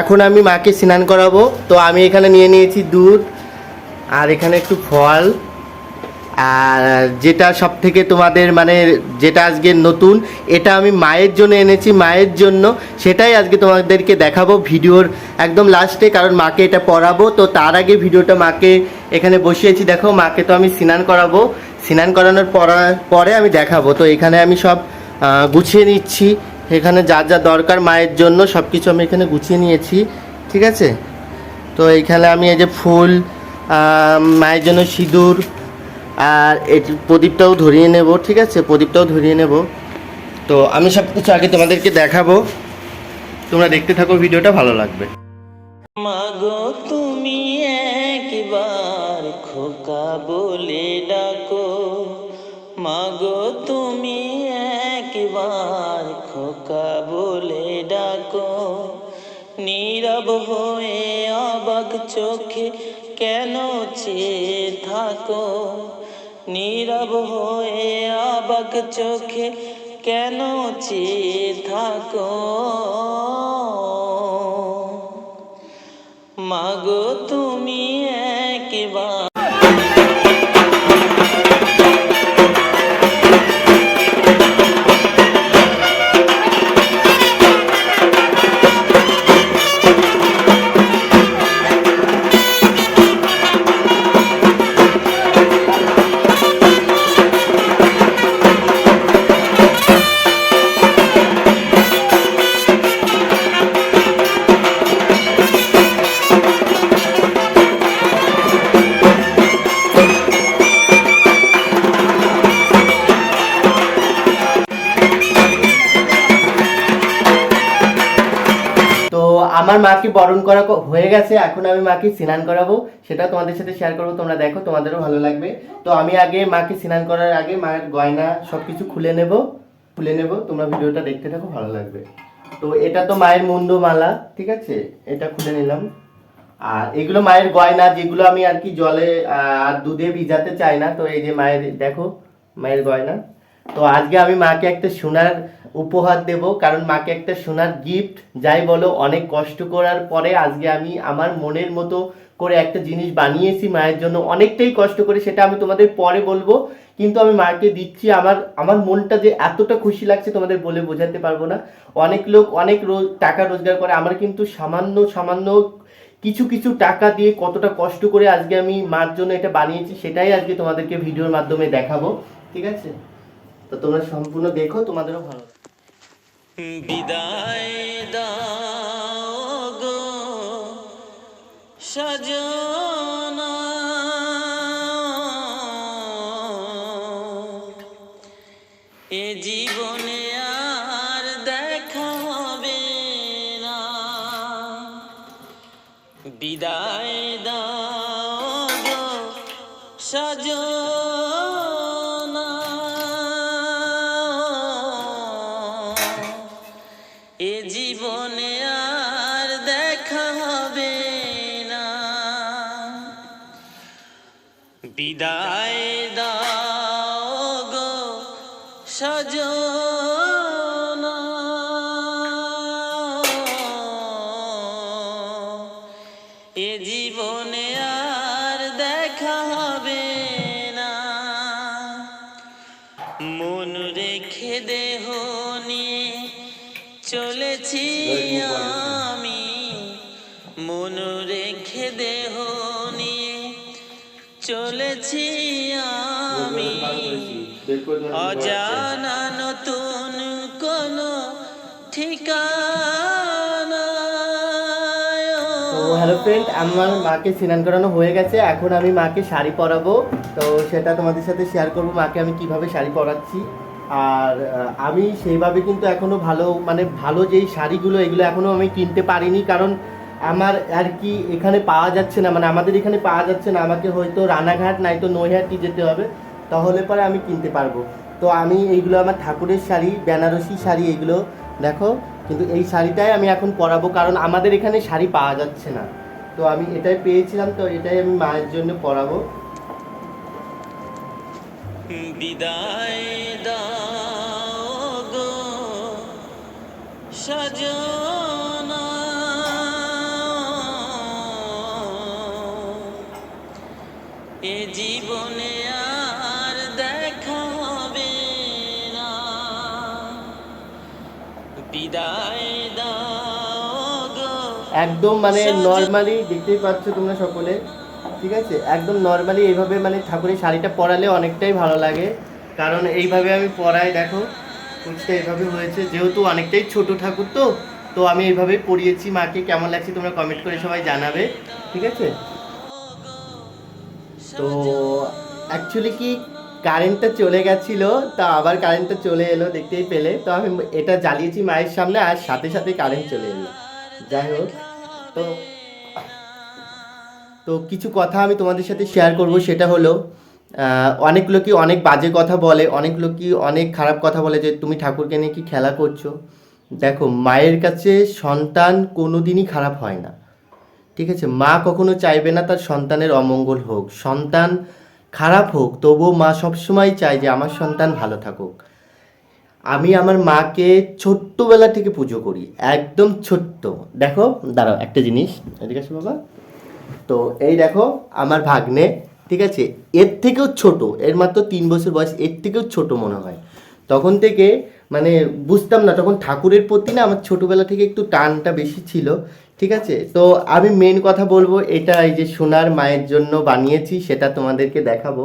এখন আমি মাকে স্নান করাবো। তো আমি এখানে নিয়ে নিয়েছি দুধ, আর এখানে একটু ফল, আর যেটা সব থেকে তোমাদের মানে যেটা আজকে নতুন, এটা আমি মায়ের জন্য এনেছি, মায়ের জন্য। সেটাই আজকে তোমাদেরকে দেখাবো ভিডিওর একদম লাস্টে কারণ মাকে এটা পরাবো তো তার আগে ভিডিওটা মাকে এখানে বসিয়েছি। দেখো, মাকে তো আমি স্নান করাবো। স্নান করানোর পরা পরে আমি দেখাবো। তো এখানে আমি সব গুছিয়ে নিচ্ছি। এখানে যা যা দরকার মায়ের জন্য সব কিছু আমি এখানে গুছিয়ে নিয়েছি, ঠিক আছে? তো এইখানে আমি এই যে ফুল মায়ের জন্য সিঁদুর, আর এটি প্রদীপটাও ধরিয়ে নেব, ঠিক আছে? প্রদীপটাও ধরিয়ে নেব। তো আমি সব কিছু আগে তোমাদেরকে দেখাবো। তোমরা দেখতে থাকো, ভিডিওটা ভালো লাগবে। মাগো চোখে কেন চেয়ে থাকো? নীরব হয়ে আবাক চোখে কেন চেয়ে থাকো? মাগো তুমি আমার মাকে বরণ করা হয়ে গেছে, এখন আমি মাকে স্নান করাবো, সেটা তোমাদের সাথে শেয়ার করব, তোমরা দেখো, তোমাদেরও ভালো লাগবে। তো আমি আগে মাকে স্নান করার আগে মায়ের গয়না সব কিছু খুলে নেব খুলে নেব, তোমরা ভিডিওটা দেখতে থাকো, ভালো লাগবে। তো এটা তো মায়ের মুন্ড মালা ঠিক আছে? এটা খুলে নিলাম। আর এগুলো মায়ের গয়না, যেগুলো আমি আর কি জলে আর দুধে ভিজাতে চাই না, তো এই যে মায়ের, দেখো, মায়ের গয়না। তো আজকে আমি মাকে একটা সোনার উপহার দেব, কারণ মাকে একটা সোনার গিফট যাই বলো, অনেক কষ্ট করার পরে আজকে আমি আমার মনের মতো করে একটা জিনিস বানিয়েছি মায়ের জন্য। অনেকটাই কষ্ট করে সেটা আমি তোমাদের পরে বলব, কিন্তু আমি মাকে দিচ্ছি আমার আমার মনটা যে এতটা খুশি লাগছে তোমাদের বলে বোঝাতে পারব না। অনেক লোক অনেক রোজ, টাকা রোজগার করে, আমার কিন্তু সামান্য সামান্য কিছু কিছু টাকা দিয়ে কতটা কষ্ট করে আজকে আমি মার জন্য এটা বানিয়েছি, সেটাই আজকে তোমাদেরকে ভিডিওর মাধ্যমে দেখাবো, ঠিক আছে? তো তোমরা সম্পূর্ণ দেখো, তোমাদেরও ভালো বিদায় দাও গো এ জীবনে আর দেখা হবে না। বিদায় সজনা। এ জীবনে আর দেখা হবে না। মন রেখে দেহ নিয়ে চলেছি আমি। মন রেখে দেহ নিয়ে চলেছি আমি। অজানা নতুন কোন ঠিকানা। তো হ্যালো ফ্রেন্ড আমার মাকে স্নান করানো হয়ে গেছে এখন আমি মাকে শাড়ি পরাবো। তো সেটা তোমাদের সাথে শেয়ার করব মাকে আমি কীভাবে শাড়ি পরাচ্ছি। আর আমি সেইভাবে কিন্তু এখনও ভালো মানে ভালো যেই শাড়িগুলো এগুলো এখনও আমি কিনতে পারিনি। কারণ আমার আর কি এখানে পাওয়া যাচ্ছে না মানে আমাদের এখানে পাওয়া যাচ্ছে না। আমাকে হয়তো রানাঘাট নয়তো নৈহাটি যেতে হবে। তাহলে পরে আমি কিনতে পারব। তো আমি এইগুলো আমার ঠাকুরের শাড়ি, বেনারসি শাড়ি এগুলো, দেখো, কিন্তু এই শাড়িটাই আমি এখন পরাবো কারণ আমাদের এখানে শাড়ি পাওয়া যাচ্ছে না। তো আমি এটাই পেয়েছিলাম, তো এটাই আমি মায়ের জন্য পরাবো। বিদায় দাও একদম মানে নর্মালি দেখতেই পাচ্ছ তোমরা সকলে ঠিক আছে? একদম নর্মালি এইভাবে মানে ঠাকুরের শাড়িটা পরালে অনেকটাই ভালো লাগে। কারণ এইভাবে আমি পরাই দেখো কুচটা এইভাবে হয়েছে। যেহেতু অনেকটাই ছোট ঠাকুর তো তো আমি এইভাবেই পরিয়েছি। মাকে কেমন লাগছে তোমরা কমেন্ট করে সবাই জানাবে ঠিক আছে? তো অ্যাকচুয়ালি কি কারেন্টটা চলে গেছিল তা আবার কারেন্টটা চলে এলো দেখতেই পেলে। তো আমি এটা জ্বালিয়েছি মায়ের সামনে আর সাথে সাথে কারেন্ট চলে এলো। যাই হোক। তো তো কিছু কথা আমি তোমাদের সাথে শেয়ার করব। সেটা হলো অনেক লোকই অনেক বাজে কথা বলে, অনেক লোকই অনেক খারাপ কথা বলে যে, তুমি ঠাকুরকে নিয়ে কি খেলা করছ? দেখো, মায়ের কাছে সন্তান কোনো দিনই খারাপ হয় না। ঠিক আছে? মা কখনো চাইবে না তার সন্তানের অমঙ্গল হোক। সন্তান খারাপ হোক, তবুও মা সবসময় চায় যে, আমার সন্তান ভালো থাকুক। আমি আমার মাকে ছোট্টবেলা থেকে পুজো করি, একদম ছোট্ট। দেখো, দাঁড়াও, একটা জিনিস, এদিকে আসো বাবা। তো এই দেখো, আমার ভাগ্নে, ঠিক আছে, এর থেকেও ছোট, এর মাত্র তিন বছর বয়স, এর থেকেও ছোট মনে হয়। তখন থেকে মানে বুঝতাম না, তখন ঠাকুরের প্রতি না আমার ছোটবেলা থেকে একটু টানটা বেশি ছিল, ঠিক আছে? তো আমি মেন কথা বলব, এটা এই যে সোনার মায়ের জন্য বানিয়েছি, সেটা তোমাদেরকে দেখাবো।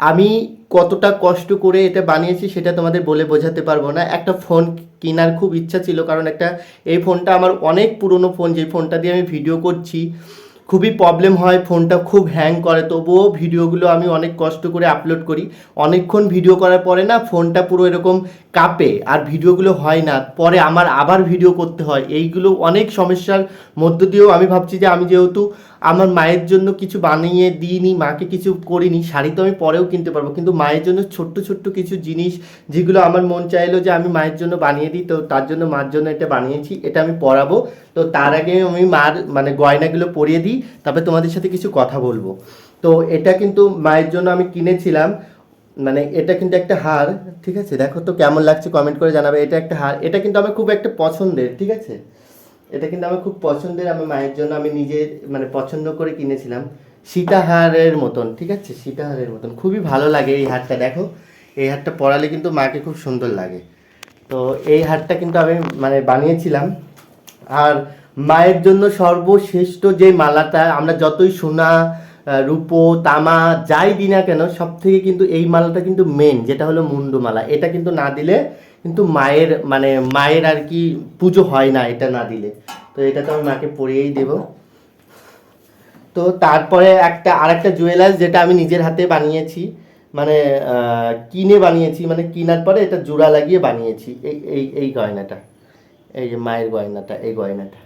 আমি কতটা কষ্ট করে এটা বানিয়েছি সেটা তোমাদের বলে বোঝাতে পারব না। একটা ফোন কেনার খুব ইচ্ছা ছিল, কারণ একটা এই ফোনটা আমার অনেক পুরনো ফোন, যে ফোনটা দিয়ে আমি ভিডিও করছি। খুবই প্রবলেম হয়, ফোনটা খুব হ্যাং করে, তবুও ভিডিওগুলো আমি অনেক কষ্ট করে আপলোড করি। অনেকক্ষণ ভিডিও করার পরে না ফোনটা পুরো এরকম কাঁপে আর ভিডিওগুলো হয় না। পরে আমার আবার ভিডিও করতে হয়। এইগুলো অনেক সমস্যার মধ্য দিয়েও আমি ভাবছি যে আমি যেহেতু আমার মায়ের জন্য কিছু বানিয়ে দিইনি, মাকে কিছু করিনি, শাড়ি তো আমি পরেও কিনতে পারব। কিন্তু মায়ের জন্য ছোট্ট ছোট্ট কিছু জিনিস যেগুলো আমার মন চাইলো যে আমি মায়ের জন্য বানিয়ে দিই, তো তার জন্য মার জন্য এটা বানিয়েছি, এটা আমি পরাবো। তো তার আগে আমি মার মানে গয়নাগুলো পরিয়ে দিই, তারপরে তোমাদের সাথে কিছু কথা বলব। তো এটা কিন্তু মায়ের জন্য আমি কিনেছিলাম মানে এটা কিন্তু একটা হার, ঠিক আছে? দেখো তো কেমন লাগছে কমেন্ট করে জানাবে, এটা একটা হার, এটা কিন্তু আমার খুব একটা পছন্দের, ঠিক আছে? এটা কিন্তু আমার খুব পছন্দের, আমার মায়ের জন্য আমি নিজে মানে পছন্দ করে কিনেছিলাম। সীতাহারের মতন, ঠিক আছে? সীতাহারের মতন। খুবই ভালো লাগে এই হারটা, দেখো। এই হারটা পরালে কিন্তু মাকে খুব সুন্দর লাগে। তো এই হারটা কিন্তু আমি মানে বানিয়েছিলাম। আর মায়ের জন্য সর্বশ্রেষ্ঠ যে মালাটা, আমরা যতই সোনা রূপো, তামা, যাই দিই না কেন সব থেকে কিন্তু এই মালাটা কিন্তু মেন যেটা হলো মুন্ডু মালা। এটা কিন্তু না দিলে কিন্তু মায়ের মানে মায়ের আর কি পুজো হয় না এটা না দিলে। তো এটা তো আমি মাকে পরিয়েই দেবো। তো তারপরে একটা, আরেকটা জুয়েলার্স যেটা আমি নিজের হাতে বানিয়েছি মানে কিনে বানিয়েছি মানে কেনার পরে এটা জোড়া লাগিয়ে বানিয়েছি। এই এই এই গয়নাটা, এই যে মায়ের গয়নাটা, এই গয়নাটা।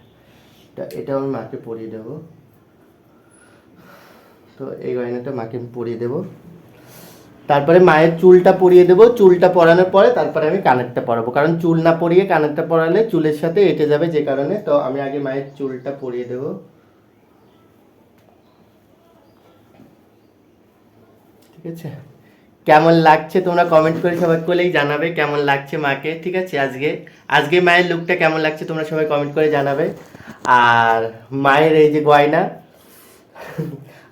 এটা আমি মাকে পরিয়ে দেবো। তো এই গয়নাটা মাকে আমি পরিয়ে দেবো। তারপরে মায়ের চুলটা পরিয়ে দেবো, চুলটা পরানোর পরে তারপরে আমি কানেরটা পরাবো। কারণ চুল না পরিয়ে কানেরটা পরালে চুলের সাথে এঁটে যাবে যে কারণে, তো আমি আগে মায়ের চুলটা পরিয়ে দেবো। ঠিক আছে? কেমন লাগছে তোমরা কমেন্ট করে সবাই করলেই জানাবে, কেমন লাগছে মাকে? ঠিক আছে? আজকে আজকে মায়ের লুকটা কেমন লাগছে তোমরা সবাই কমেন্ট করে জানাবে। আর মায়ের এই যে গয়না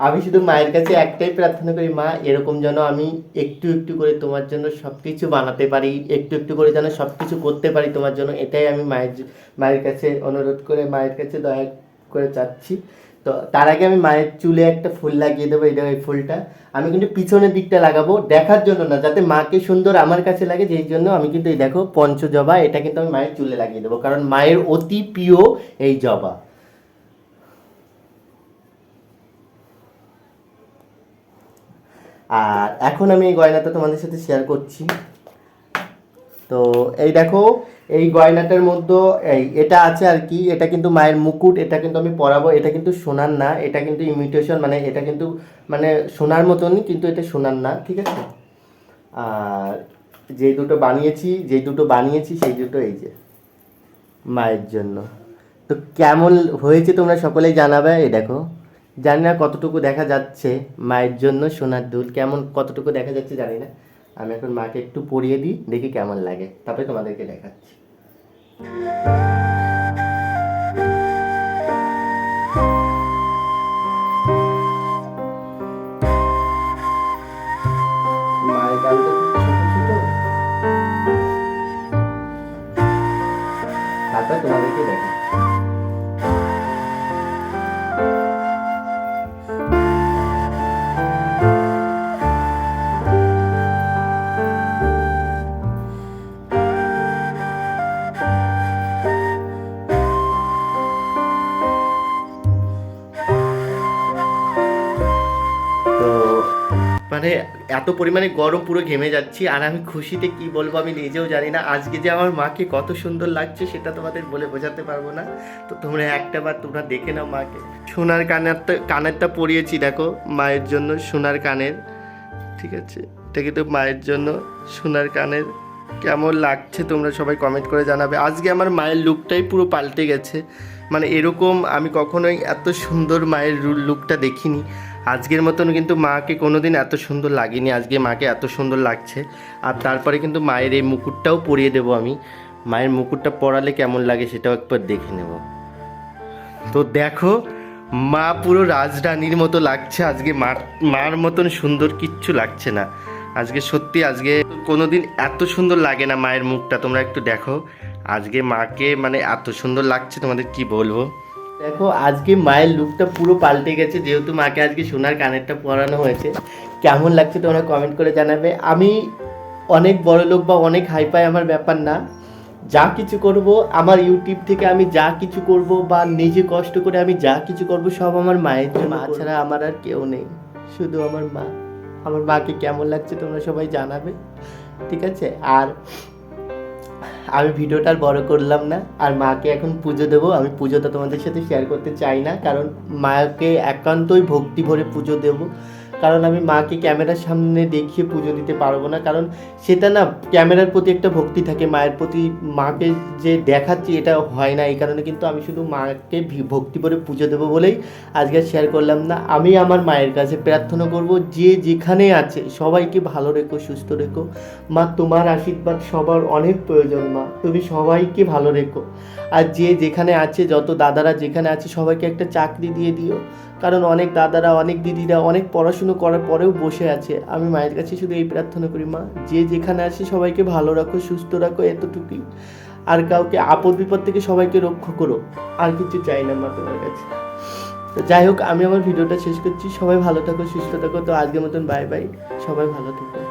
আমি শুধু মায়ের কাছে একটাই প্রার্থনা করি, মা, এরকম যেন আমি একটু একটু করে তোমার জন্য সব কিছু বানাতে পারি, একটু একটু করে যেন সব কিছু করতে পারি তোমার জন্য, এটাই আমি মায়ের মায়ের কাছে অনুরোধ করে, মায়ের কাছে দয়া করে চাচ্ছি। তো তার আগে আমি মায়ের চুলে একটা ফুল লাগিয়ে দেবো, এই এই ফুলটা। আমি কিন্তু পিছনের দিকটা লাগাবো দেখার জন্য না, যাতে মাকে সুন্দর আমার কাছে লাগে, যেই জন্য আমি কিন্তু এই দেখো পঞ্চজবা, এটা কিন্তু আমি মায়ের চুলে লাগিয়ে দেবো, কারণ মায়ের অতি প্রিয় এই জবা। আর এখন আমি এই গয়নাটা তোমাদের সাথে শেয়ার করছি। তো এই দেখো, এই গয়নাটার মধ্যে, এই এটা আছে আর কি, এটা কিন্তু মায়ের মুকুট, এটা কিন্তু আমি পরাবো, এটা কিন্তু সোনার না, এটা কিন্তু ইমিটেশন মানে এটা কিন্তু মানে সোনার মতনই, কিন্তু এটা সোনার না, ঠিক আছে? আর যে দুটো বানিয়েছি, যে দুটো বানিয়েছি, সেই দুটো এই যে, মায়ের জন্য। তো কেমন হয়েছে তোমরা সকলেই জানাবে, এই দেখো। জানি না কতটুকু দেখা যাচ্ছে মায়ের জন্য সোনার দুল, কেমন কতটুকু দেখা যাচ্ছে জানি না। আমি এখন মাকে একটু পরিয়ে দিই, দেখি কেমন লাগে। তারপরে তোমাদেরকে দেখাচ্ছি। এত পরিমাণে গরম পুরো ঘেমে যাচ্ছি, আর আমি খুশিতে কি বলব আমি নিজেও জানি না। আজকে যে আমার মাকে কত সুন্দর লাগছে সেটা তোমাদের বলে বোঝাতে পারব না। তো তোমরা একটা বার তোমরা দেখে নাও মাকে। সোনার কানেরটা কানেরটা পরিয়েছি দেখো, মায়ের জন্য সোনার কানের। ঠিক আছে? এটা কিন্তু মায়ের জন্য সোনার কানের। কেমন লাগছে তোমরা সবাই কমেন্ট করে জানাবে। আজকে আমার মায়ের লুকটাই পুরো পাল্টে গেছে। মানে এরকম আমি কখনোই এত সুন্দর মায়ের লুকটা দেখিনি। আজকের মতন কিন্তু মাকে কোনোদিন এত সুন্দর লাগেনি, আজকে মাকে এত সুন্দর লাগছে। আর তারপরে কিন্তু মায়ের এই মুকুটটাও পরিয়ে দেবো আমি। মায়ের মুকুটটা পরালে কেমন লাগে সেটাও একবার দেখে নেব। তো দেখো, মা পুরো রাজরানীর মতো লাগছে। আজকে মার মার মতন সুন্দর কিচ্ছু লাগছে না। আজকে সত্যি আজকে কোনোদিন এত সুন্দর লাগে না মায়ের মুখটা। তোমরা একটু দেখো, আজকে মাকে মানে এত সুন্দর লাগছে, তোমাদের কি বলব? দেখো আজকে মায়ের লুকটা পুরো পাল্টে গেছে যেহেতু মাকে আজকে সোনার কানেরটা পরানো হয়েছে। কেমন লাগছে তোমরা কমেন্ট করে জানাবে। আমি অনেক বড় লোক বা অনেক হাইপাই আমার ব্যাপার না। যা কিছু করব আমার ইউটিউব থেকে আমি যা কিছু করব বা নিজে কষ্ট করে আমি যা কিছু করব সব আমার মায়ের জন্য মা ছাড়া আমার আর কেউ নেই। শুধু আমার মা। আমার মাকে কেমন লাগছে তোমরা সবাই জানাবে। ঠিক আছে? আর আমি ভিডিওটা আর বড় করলাম না, আর মাকে এখন পুজো দেবো। আমি পুজোটা তোমাদের সাথে শেয়ার করতে চাই না, কারণ মাকে একান্তই ভক্তি ভরে পুজো দেবো। কারণ আমি মাকে ক্যামেরার সামনে দেখিয়ে পুজো দিতে পারব না। কারণ সেটা না ক্যামেরার প্রতি একটা ভক্তি থাকে, মায়ের প্রতি মাকে যে দেখাচ্ছি এটা হয় না। এই কারণে কিন্তু আমি শুধু মাকে ভক্তি করে পুজো দেবো বলেই আজকে শেয়ার করলাম না। আমি আমার মায়ের কাছে প্রার্থনা করব, যে যেখানে আছে সবাইকে ভালো রেখো, সুস্থ রেখো। মা, তোমার আশীর্বাদ সবার অনেক প্রয়োজন মা। তুমি সবাইকে ভালো রেখো। আর যে যেখানে আছে, যত দাদারা যেখানে আছে, সবাইকে একটা চাকরি দিয়ে দিও। কারণ অনেক দাদারা, অনেক দিদিরা অনেক পড়াশুনো করার পরেও বসে আছে। আমি মায়ের কাছে শুধু এই প্রার্থনা করি, মা, যে যেখানে আছে, সবাইকে ভালো রাখো, সুস্থ রাখো এতটুকুই। আর কাউকে আপদ বিপদ থেকে সবাইকে রক্ষা করো। আর কিছু চাই না মা তোমার কাছে। তো যাই হোক, আমি আমার ভিডিওটা শেষ করছি। সবাই ভালো থাকো, সুস্থ থাকো। তো আজকের মতন বাই বাই সবাই ভালো থাকো।